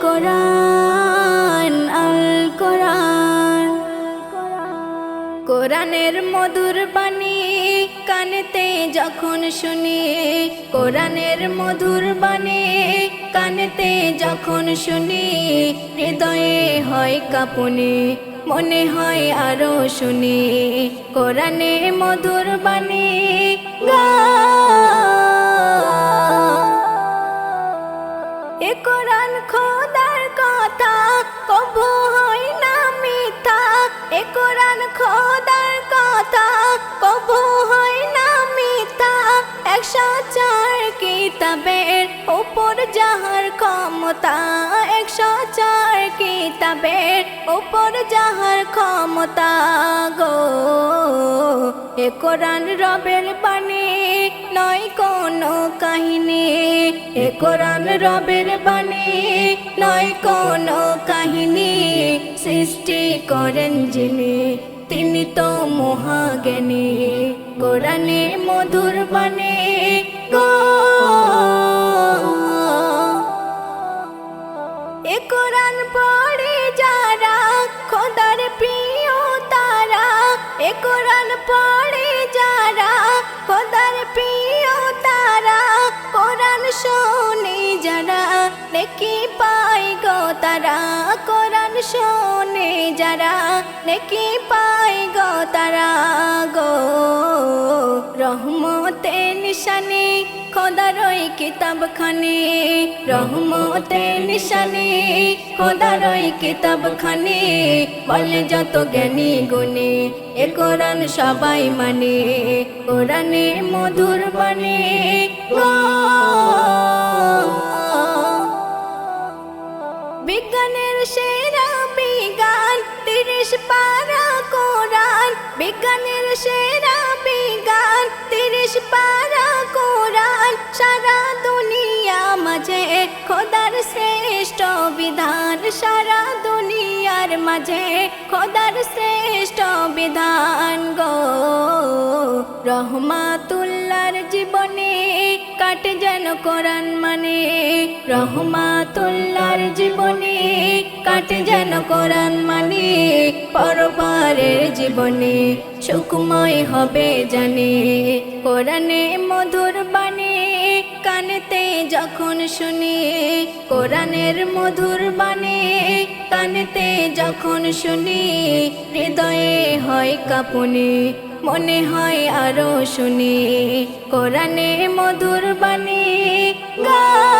কোরআন, আল কোরআন। কোরআনের মধুর বাণী কানেতে যখন শুনি, কোরআনের মধুর বাণী কানেতে যখন শুনি, হৃদয়ে হয় কাপুনি, মনে হয় আরও শুনি। কোরআনে মধুর বাণী কোরআন খোদার কথা, কবু হয় না মিথ্যা। এ কোরআন খোদার কথা, কবু হয় না মিথ্যা। একশো চার কিতাবের উপর যাহার ক্ষমতা, একশো চার কিতাবের ওপর যাহার ক্ষমতা গো। এ কোরআন রবের বাণী, নয় কোনো কাহিনী। এ কোরআন রবের বাণী, নয় কোনো কাহিনী। সৃষ্টি করেন যিনি, তিনি তো মহাজ্ঞানী। কোরআনে মধুর বাণী গো। নেকি পাই গো তারা? কোরআন শোনে যারা। নেকি পাই গো তারা গো? রহমতে নিশানি, খোদার ওই কিতাব খানি রহমতে নিশানি, খোদার ওই কিতাব খানি বলে যত জ্ঞানী গুণী, এ কোরআন সবাই মানে। কোরআনে মধুর বাণী খোদার শ্রেষ্ঠ বিধান সারা দুনিয়ার মাঝে, খোদার শ্রেষ্ঠ বিধান গো। রহমাতুল্লার জীবনে কাটে যেন কোরআন মানে রহমাতুল্লার জীবনে কাটে যেন কোরআন মানে পরপারের জীবনে সুখময় হবে জানে, কোরআনে মধুর বাণী কানেতে যখন শুনি, কোরআনের মধুর বাণী কানেতে যখন শুনি, হৃদয়ে হয় কাপুনি, মনে হয় আরও শুনি। কোরআনে মধুর বাণী গা